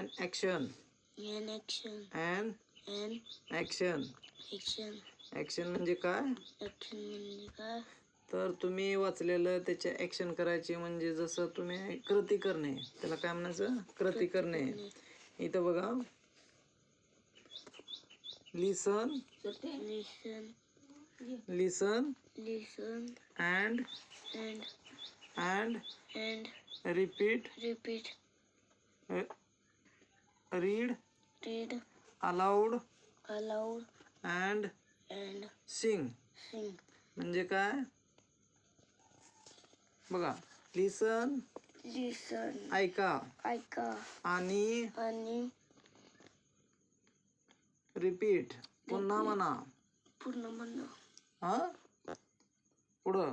And action an action. And and action action. Action म्हणजे काय? Action म्हणजे काय? तर तुम्ही वाचलेलं त्याचे ॲक्शन करायचे म्हणजे जसं तुम्ही कृती करणे. त्याला काय म्हणायचं? कृती करणे. इथं बघा. लिसन listen. Listen listen. And and and and repeat repeat. Read read. Allowed aloud. And and Singh sing. म्हणजे काय? बघा. लिसन listen. ऐका ऐका आणि आणि रिपीट पुन्हा म्हणा पूर्ण म्हणणं हा पुढं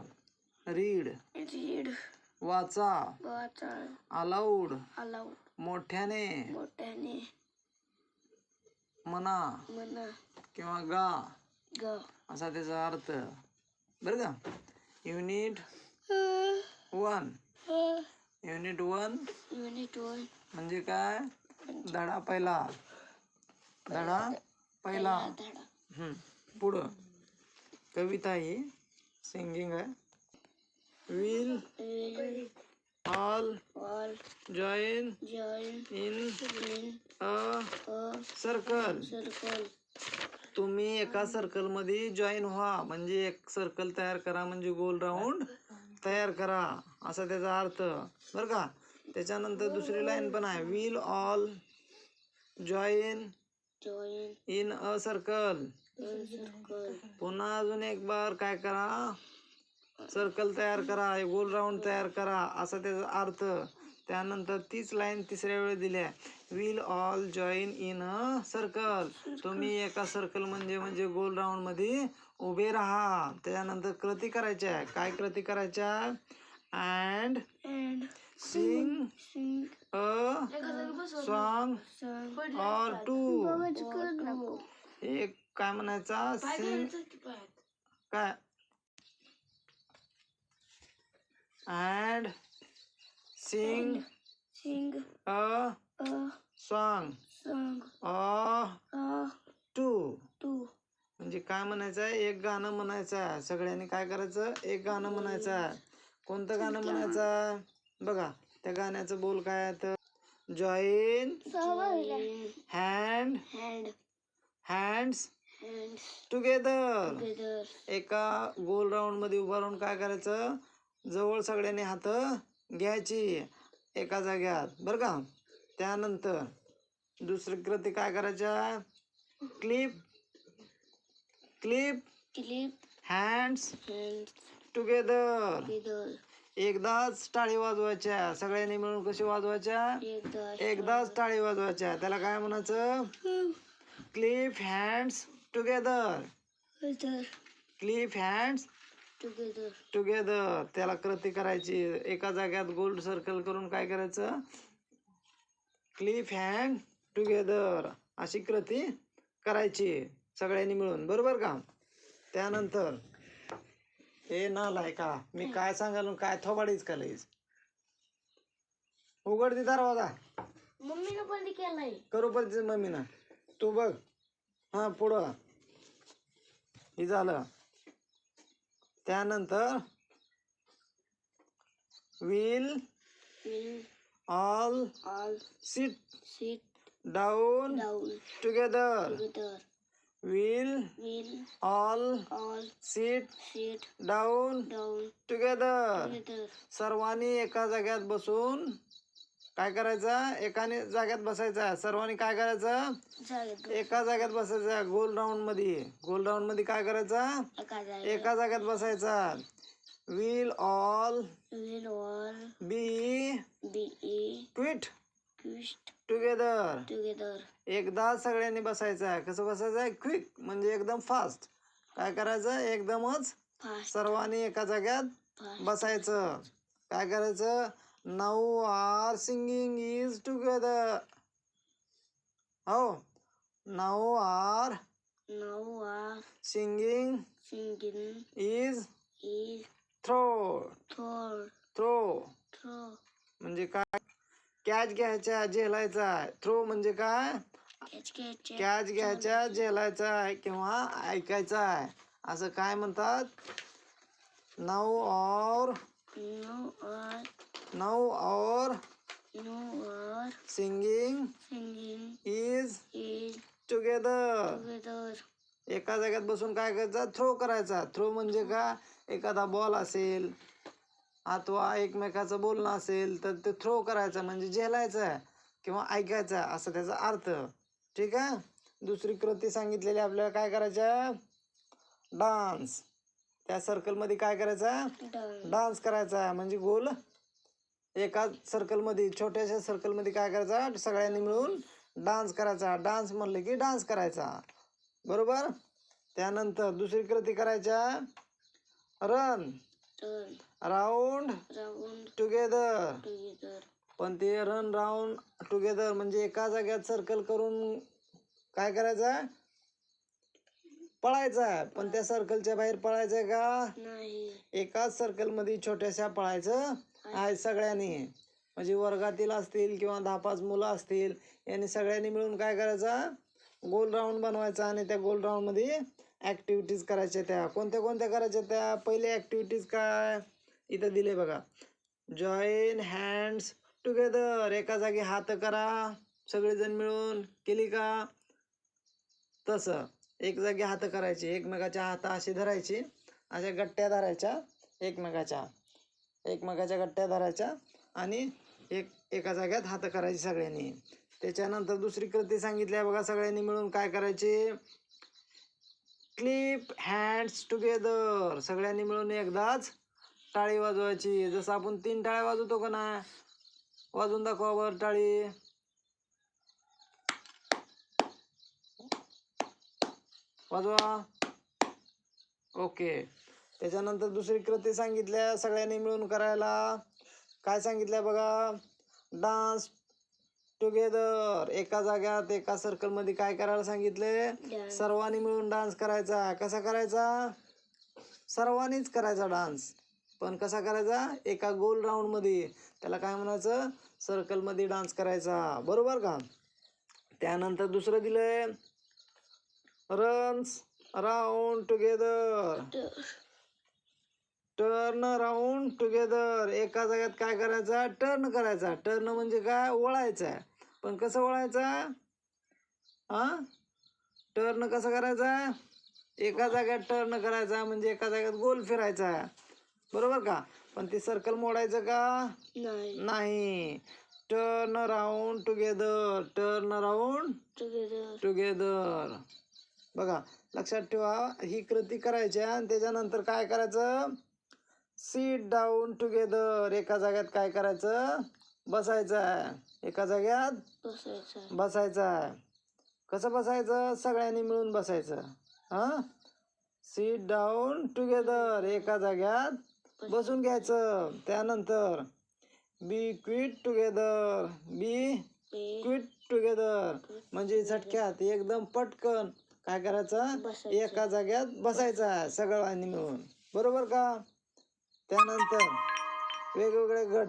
रीड रीड वाचा वाचा अलाउड aloud. मोठ्याने. मोठ्याने. म्हणा म्हणा किंवा गा. ग. असा त्याचा अर्थ. बरं का? Unit one unit one unit one म्हणजे काय? धडा पहिला. धडा पहिला. हम्म. पुढं. कविता ही सिंगिंग आहे. Will all all join join in in a a circle circle तुम्ही एका सर्कलमध्ये जॉईन व्हा. म्हणजे एक सर्कल तयार करा. म्हणजे गोल राऊंड तयार करा. असा त्याचा अर्थ. बरं का? त्याच्यानंतर दुसरी लाईन पण आहे. Will all join join in a circle पुन्हा अजून एक बार काय करा? सर्कल तयार करा गोल राऊंड तयार करा असा त्याचा अर्थ. त्यानंतर तीच लाईन तिसऱ्या वेळी दिल्या. Will all join in a circle तुम्ही एका सर्कल म्हणजे म्हणजे गोल राऊंडमध्ये उभे राहा. त्याच्यानंतर कृती करायच्या. आहे. काय कृती करायच्या? And sing sing a song or two एक काय म्हणायचा? सिंग काय? And sing sing a song song a two two म्हणजे काय म्हणायचं? आहे एक गाणं म्हणायचं. आहे सगळ्यांनी काय करायचं? एक गाणं म्हणायचं. आहे कोणतं गाणं म्हणायचं? आहे बघा त्या गाण्याचं बोल काय आहे तर? Join hand hand hands together एका गोल राऊंडमध्ये उभा राहून काय करायचं? जवळ सगळ्यांनी हात घ्यायची एका जाग्यात. बरं का? त्यानंतर दुसरी कृती काय करायच्या clip. Clip. Clip. Hands. Hand together. एकदाच टाळी वाजवायच्या. सगळ्यांनी मिळून कशी वाजवायच्या? एकदा एकदाच टाळी वाजवायच्या. त्याला काय म्हणायचं? Clip hands together. Together. Clip hands together together त्याला कृती करायची. एका जाग्यात गोल सर्कल करून काय करायचं? क्लिप हँड टुगेदर अशी कृती करायची सगळ्यांनी मिळून. बरोबर का? त्यानंतर हे नालाय का? मी काय सांगाल काय थोबाडीच का लईच उघडती दरवाजा. मम्मीनं केलाय. करू पण मम्मीनं. तू बघ. हां पुढं. हे झालं. त्यानंतर will will all all sit sit down down together together will will all all sit sit down down together together सर्वांनी एका जाग्यात बसून काय करायचं? एकाने जाग्यात बसायचं. सर्वांनी काय करायचं? जागेत एका जाग्यात बसायचं. गोल राऊंडमध्ये. गोल राऊंडमध्ये काय करायचं? एका जागेत जाग्यात बसायचा. Will all will all be quiet together together एकदा सगळ्यांनी बसायचं. कसं बसायचं? क्विक म्हणजे एकदम फास्ट काय करायचं? एकदमच सर्वांनी एका जाग्यात बसायचं. काय करायचं? Now are singing is together हो now are now are singing singing is is throw throw throw throw म्हणजे काय? कॅच घ्यायच्या झेलायचा. थ्रो म्हणजे काय? कॅच घ्यायचे. झेलायचा आहे किंवा ऐकायचा. आहे असं काय म्हणतात? नऊ और now are now are now are singing singing is is together. Together. एका जाग्यात बसून काय करायचा? थ्रो करायचा. थ्रो म्हणजे का? एखादा बॉल असेल अथवा एकमेकाचं बोलणं असेल तर ते थ्रो करायचं म्हणजे झेलायचं किंवा ऐकायचं असं त्याचा अर्थ. ठीक आहे? दुसरी कृती सांगितलेली आपल्याला काय करायचं? डान्स. त्या सर्कलमध्ये काय करायचं? डन डान्स करायचा. म्हणजे गोल एका सर्कलमध्ये छोट्याशा सर्कलमध्ये काय करायचा? सगळ्यांनी मिळून डान्स करायचा. डान्स म्हणलं की डान्स करायचा. बरोबर? त्यानंतर दुसरी कृती करायच्या. रन राऊंड टुगेदर पण ते रन राऊंड टुगेदर म्हणजे एका जाग्यात सर्कल करून काय करायचं? पळायचं. आहे पण त्या सर्कलच्या बाहेर पळायचं का? एकाच सर्कलमध्ये छोट्याशा पळायचं. आहे सगळ्यांनी. म्हणजे वर्गातील असतील किंवा दहा पाच मुलं असतील यांनी सगळ्यांनी मिळून काय करायचं? गोल राऊंड बनवायचा आणि त्या गोल राऊंडमध्ये ॲक्टिव्हिटीज करायच्या त्या. कोणत्या कोणत्या करायच्या त्या? पहिले ॲक्टिव्हिटीज काय? इथं दिले बघा. जॉईन हँड्स टुगेदर एका जागी हात करा. सगळेजण मिळून. केली का? तसं. एक जागी हात करायची. एकमेकाच्या हात असे धरायची. अशा गट्ट्या धरायच्या. एकमेकाच्या. एकमेकाच्या गट्ट्या धरायच्या आणि एक एका जाग्यात हात करायची सगळ्यांनी. त्याच्यानंतर दुसरी कृती सांगितली आहे बघा सगळ्यांनी मिळून काय करायचे? क्लिप हँड्स टुगेदर सगळ्यांनी मिळून एकदाच टाळी वाजवायची. जसं आपण तीन टाळ्या वाजवतो का ना? वाजवून दाखवा वर टाळी. वाजवा. ओके. त्याच्यानंतर दुसरी कृती सांगितल्या सगळ्यांनी मिळून करायला. काय सांगितलंय बघा? डान्स टुगेदर एका जाग्यात एका सर्कलमध्ये काय करायला सांगितले. सर्वांनी मिळून डान्स करायचा. कसा करायचा? सर्वांनीच करायचा डान्स पण कसा करायचा? एका गोल राऊंडमध्ये त्याला काय म्हणायचं? सर्कलमध्ये डान्स करायचा. बरोबर का? त्यानंतर दुसरं दिलंय. Runs round together turn round together. एका जाग्यात काय करायचा? टर्न करायचा. टर्न म्हणजे काय? वळायचा पण कसं वळायचा हा टर्न कसं करायचा? एका जाग्यात टर्न करायचा म्हणजे एका जाग्यात गोल फिरायचा. बरोबर का? पण ते सर्कल मोडायचं का? नाही. नाही. Turn round together. Turn round together. Together. बघा लक्षात ठेवा ही कृती करायची आणि त्याच्यानंतर काय करायचं? सीट डाऊन टुगेदर एका जाग्यात काय करायचं? बसायचं आहे एका जाग्यात बसायचा आहे कसं बसायचं? सगळ्यांनी मिळून बसायचं. हां? सीट डाऊन टुगेदर एका जाग्यात बसून घ्यायचं. त्यानंतर be quiet together be quiet together म्हणजे झटक्यात एकदम पटकन. काय करायचं. एका जाग्यात बसायचं आहे सगळ्यांनी मिळून. बरोबर का? त्यानंतर वेगवेगळे गट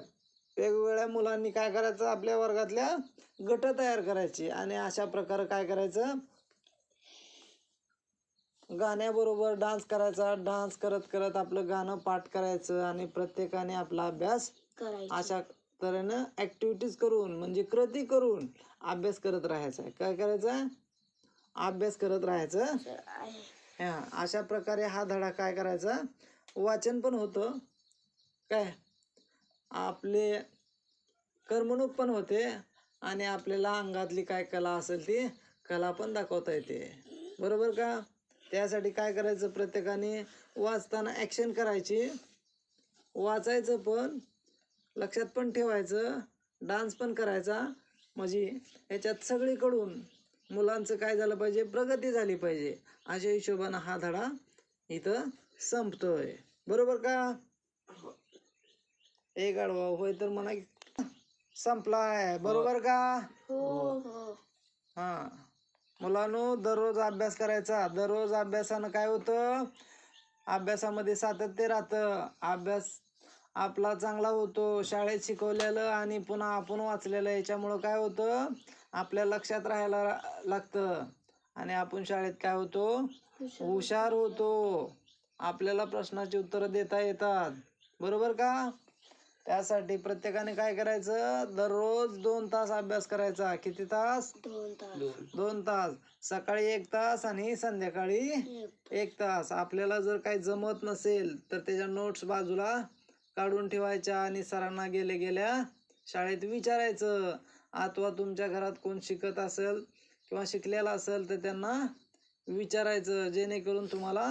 वेगवेगळ्या मुलांनी काय करायचं? आपल्या वर्गातल्या गट तयार करायची आणि अशा प्रकारे काय करायचं? गाण्याबरोबर डान्स करायचा. डान्स करत करत आपलं गाणं पाठ करायचं आणि प्रत्येकाने आपला अभ्यास अशा तऱ्हेनं ॲक्टिव्हिटीज करून म्हणजे कृती करून अभ्यास करत राहायचा. आहे काय करायचं? अभ्यास करत राहायचं. हा अशा प्रकारे हा धडा काय करायचा? वाचन पण होतं. काय? आपले करमणूक पण होते आणि आपल्याला अंगातली काय कला असेल ती कला पण दाखवता येते. बरोबर का? त्यासाठी काय करायचं? प्रत्येकाने वाचताना ॲक्शन करायची. वाचायचं पण लक्षात पण ठेवायचं डान्स पण करायचा. म्हणजे याच्यात सगळीकडून मुलांचं काय झालं पाहिजे? प्रगती झाली पाहिजे. अशा हिशोबानं हा धडा इथं संपतोय. बरोबर का? एक आडवा होय तर म्हणा की संपलाय. बरोबर का? हो हो. हा. मुलांनो दररोज अभ्यास करायचा. दररोज अभ्यासानं काय होतं? अभ्यासामध्ये सातत्य राहतं. अभ्यास आपला चांगला होतो. शाळेत शिकवलेलं आणि पुन्हा आपण वाचलेलं याच्यामुळं काय होतं? आपल्या लक्षात राहायला लागतं. आणि आपण शाळेत काय होतो? हुशार होतो. आपल्याला प्रश्नाची उत्तरं देता येतात. बरोबर का? त्यासाठी प्रत्येकाने काय करायचं? दररोज दोन तास अभ्यास करायचा. किती तास? दोन तास. दोन. तास. सकाळी एक तास आणि संध्याकाळी एक एक तास. आपल्याला जर काही जमत नसेल तर त्याच्या नोट्स बाजूला काढून ठेवायच्या आणि सरांना गेले गेल्या शाळेत विचारायचं. अथवा तुमच्या घरात कोण शिकत असेल किंवा शिकलेला असेल तर त्यांना विचारायचं. जेणेकरून तुम्हाला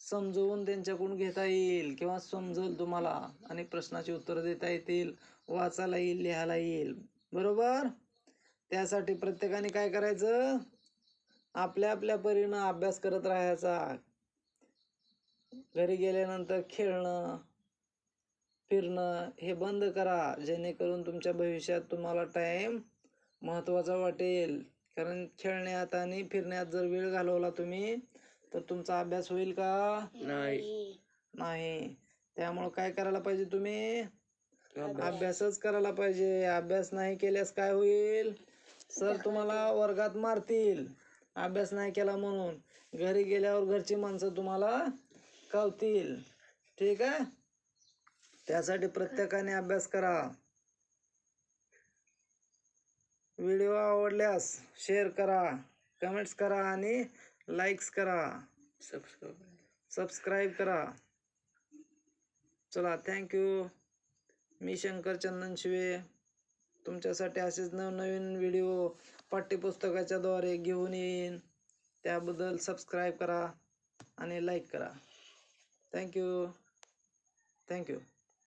समजवून त्यांच्याकडून घेता येईल किंवा समजेल तुम्हाला. आणि प्रश्नाची उत्तरं देता येतील वाचायला येईल लिहायला येईल. बरोबर? त्यासाठी प्रत्येकाने काय करायचं? आपल्या आपल्या परीनं अभ्यास करत राहायचा. घरी गेल्यानंतर खेळणं फिरणं हे बंद करा. जेणेकरून तुमच्या भविष्यात तुम्हाला टाइम महत्त्वाचा वाटेल. कारण खेळण्यात आणि फिरण्यात जर वेळ घालवला तुम्ही तर तुमचा अभ्यास होईल का? नाही. नाही. त्यामुळं काय करायला पाहिजे तुम्ही? अभ्यासच करायला पाहिजे. अभ्यास नाही केल्यास काय होईल? सर तुम्हाला वर्गात मारतील. अभ्यास नाही केला म्हणून. घरी गेल्यावर घरची माणसं तुम्हाला कावतील ठीक आहे? त्यासाठी प्रत्येकाने अभ्यास करा. व्हिडिओ आवडल्यास शेअर करा. कमेंट्स करा आणि लाईक्स करा. सबस्क्राईब करा. चला थँक्यू मी शंकर चंदन शिवे. तुमच्यासाठी असेच नवनवीन व्हिडिओ पाठ्यपुस्तकाच्या द्वारे घेऊन येईन. त्याबद्दल सबस्क्राईब करा आणि लाईक करा. Thank you thank you